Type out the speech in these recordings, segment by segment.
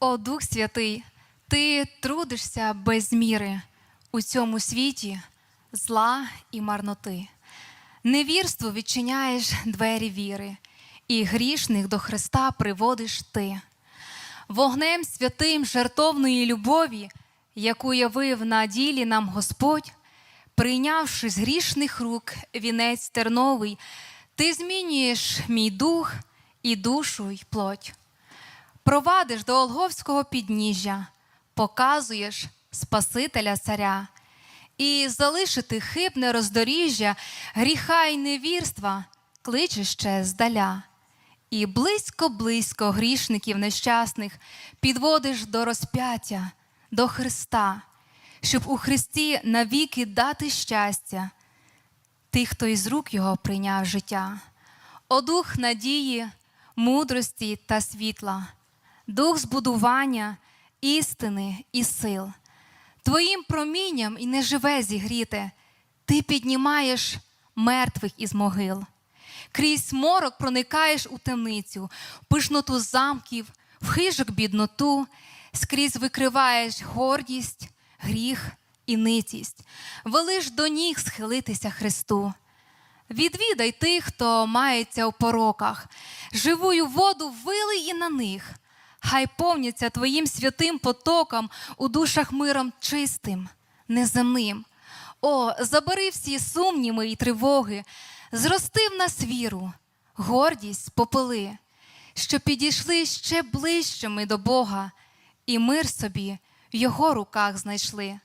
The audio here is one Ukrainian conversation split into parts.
О Дух Святий, ти трудишся без міри у цьому світі зла і марноти. Невірству відчиняєш двері віри, і грішних до Христа приводиш ти. Вогнем святим жертовної любові, яку явив на ділі нам Господь, прийнявши з грішних рук вінець терновий, ти змінюєш мій дух і душу й плоть провадиш до Олговського підніжжя, показуєш Спасителя царя, і залишити хибне роздоріжжя, гріха й невірства кличеш ще здаля. І близько-близько грішників нещасних підводиш до розп'яття, до Христа, щоб у Христі навіки дати щастя, тих, хто із рук його прийняв життя, о дух надії, мудрості та світла, дух збудування, істини і сил. Твоїм промінням і не живе зігріте, ти піднімаєш мертвих із могил. Крізь морок проникаєш у темницю, пишноту замків, в хижок бідноту, скрізь викриваєш гордість, гріх і ницість, велиш до ніг схилитися Христу. Відвідай тих, хто мається у пороках, живую воду вилий і на них, хай повняться твоїм святим потоком у душах миром чистим, неземним. О, забери всі сумніви і тривоги, зрости в нас віру, гордість попили, що підійшли ще ближче ми до Бога, і мир собі в Його руках знайшли.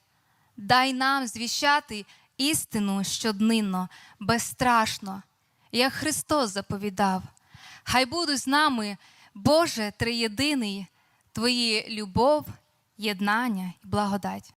Дай нам звіщати істину щоднинно, безстрашно, як Христос заповідав. Хай будуть з нами, Боже Триєдиний, Твої любов, єднання і благодать.